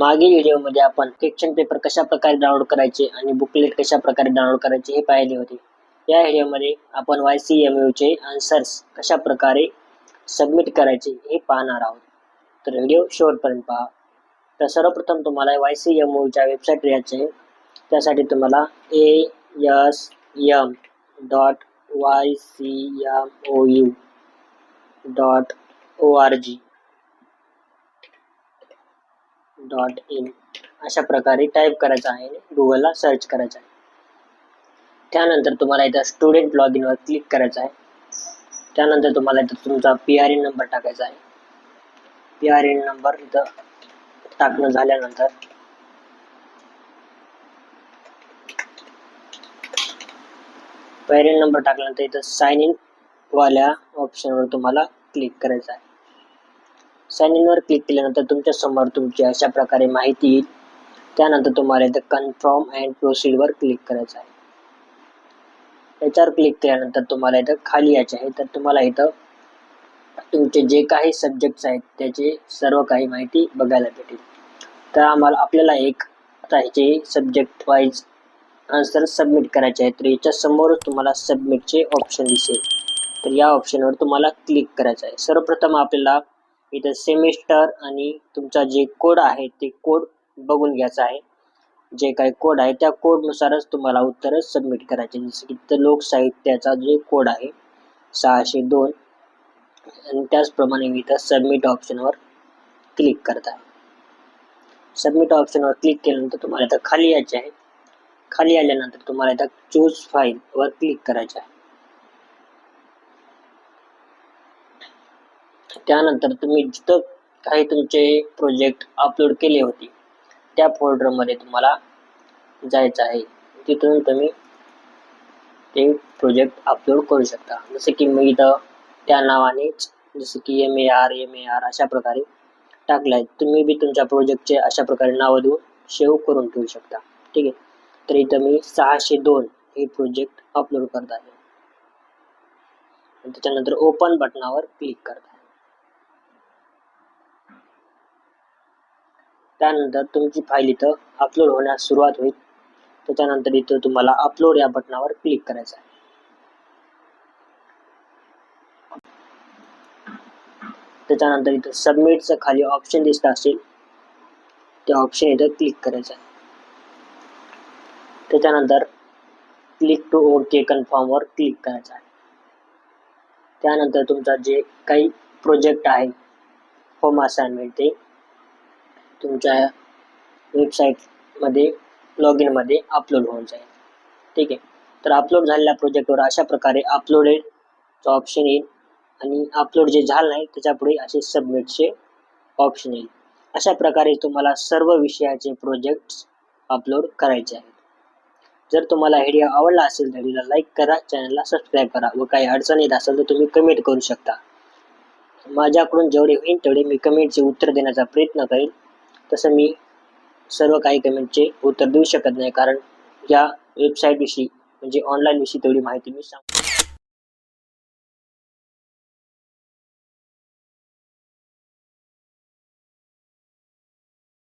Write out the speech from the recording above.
मागील व्हिडिओमध्ये आपण क्वेश्चन पेपर कशा प्रकारे डाउनलोड करायचे आणि बुकलेट कशा प्रकारे डाउनलोड करायचे हे पाहिले होते. या व्हिडिओमध्ये आपण वाय सी एम यूचे आन्सर्स कशा प्रकारे सबमिट करायचे हे पाहणार आहोत. तर व्हिडिओ शेवटपर्यंत पहा. तर सर्वप्रथम तुम्हाला वाय सी एम यूच्या वेबसाईट यायचे आहे त्यासाठी तुम्हाला A S M dot Y C M O U dot O R G dot in अशा प्रकारे टाईप करायचं आहे. गुगलला सर्च करायचं आहे. त्यानंतर तुम्हाला इथं स्टुडंट लॉग इनवर क्लिक करायचं आहे. त्यानंतर तुम्हाला इथं तुमचा पी आर एन नंबर टाकायचा आहे. पी आर एन नंबर इथं टाकणं झाल्यानंतर पी आर एन नंबर टाकल्यानंतर इथं साइन इन वाल्या ऑप्शनवर तुम्हाला क्लिक करायचं आहे. साइन इनवर क्लिक केल्यानंतर तुमच्यासमोर तुमची अशा प्रकारे माहिती येईल. त्यानंतर तुम्हाला इथं कन्फर्म अँड प्रोसीडवर क्लिक करायचं आहे. याच्यावर क्लिक केल्यानंतर तुम्हाला इथं खाली यायचे आहे. तर तुम्हाला इथं तुमचे जे काही सब्जेक्ट्स आहेत त्याचे सर्व काही माहिती बघायला भेटेल. तर आम्हाला आपल्याला एक आता ह्याचे सब्जेक्ट वाईज आन्सर सबमिट करायचे आहे तर याच्या समोरच तुम्हाला सबमिटचे ऑप्शन दिसेल. तर या ऑप्शनवर तुम्हाला क्लिक करायचं आहे. सर्वप्रथम आपल्याला इथं सेमिस्टर आणि तुमचा जे कोड आहे ते कोड बघून घ्यायचा आहे. जे काही कोड आहे त्या कोडनुसारच तुम्हाला उत्तर सबमिट करायचे. जसं की इथं लोकसाहित्याचा जे कोड आहे सहाशे दोन आणि त्याचप्रमाणे मी इथं सबमिट ऑप्शनवर क्लिक करत आहे. सबमिट ऑप्शनवर क्लिक केल्यानंतर तुम्हाला इथं खाली यायचे आहे. खाली आल्यानंतर तुम्हाला इथं चूज फाईल वर क्लिक करायचे आहे. त्यानंतर तुम्ही जिथं काही तुमचे प्रोजेक्ट अपलोड केले होते त्या फोल्डरमध्ये तुम्हाला जायचं आहे. तिथून तुम्ही ते प्रोजेक्ट अपलोड करू शकता. जसं की मी इथं त्या नावानेच जसं की M A R M A R अशा प्रकारे टाकलं आहे तुम्ही बी तुमच्या प्रोजेक्टचे अशा प्रकारे नावं देऊन सेव्ह करून ठेवू शकता. ठीक आहे? तर इथं मी सहाशे दोन हे प्रोजेक्ट अपलोड करत आहे. त्याच्यानंतर ओपन बटनावर क्लिक करता त्यानंतर तुमची फाईल इथं अपलोड होण्यास सुरुवात होईल. त्याच्यानंतर इथं तुम्हाला अपलोड या बटनावर क्लिक करायचं आहे. त्याच्यानंतर इथं सबमिटचं खाली ऑप्शन दिसत असेल ते ऑप्शन इथं क्लिक करायचं आहे. त्याच्यानंतर क्लिक टू ओके कन्फर्मवर क्लिक करायचं आहे. त्यानंतर तुमचा जे काही प्रोजेक्ट आहे होम असाइनमेंट ते तुमच्या वेबसाईटमध्ये लॉग इनमध्ये अपलोड होऊन जाईल. ठीक आहे? तर अपलोड झालेल्या प्रोजेक्टवर अशा प्रकारे अपलोडेडचं ऑप्शन येईल. आणि अपलोड जे झालं नाही त्याच्यापुढे असे सबमिटचे ऑप्शन येईल. अशा प्रकारे तुम्हाला सर्व विषयाचे प्रोजेक्ट्स अपलोड करायचे आहेत. जर तुम्हाला व्हिडिओ आवडला असेल तर व्हिडिओला लाईक करा चॅनलला सबस्क्राईब करा व काही अडचण येत असेल तर तुम्ही कमेंट करू शकता. माझ्याकडून जेवढे होईल तेवढे मी कमेंटचे उत्तर देण्याचा प्रयत्न करेन. तसं मी सर्व काही कमेंटचे उत्तर देऊ शकत नाही कारण या वेबसाईटविषयी म्हणजे ऑनलाईनविषयी तेवढी माहिती मी सांग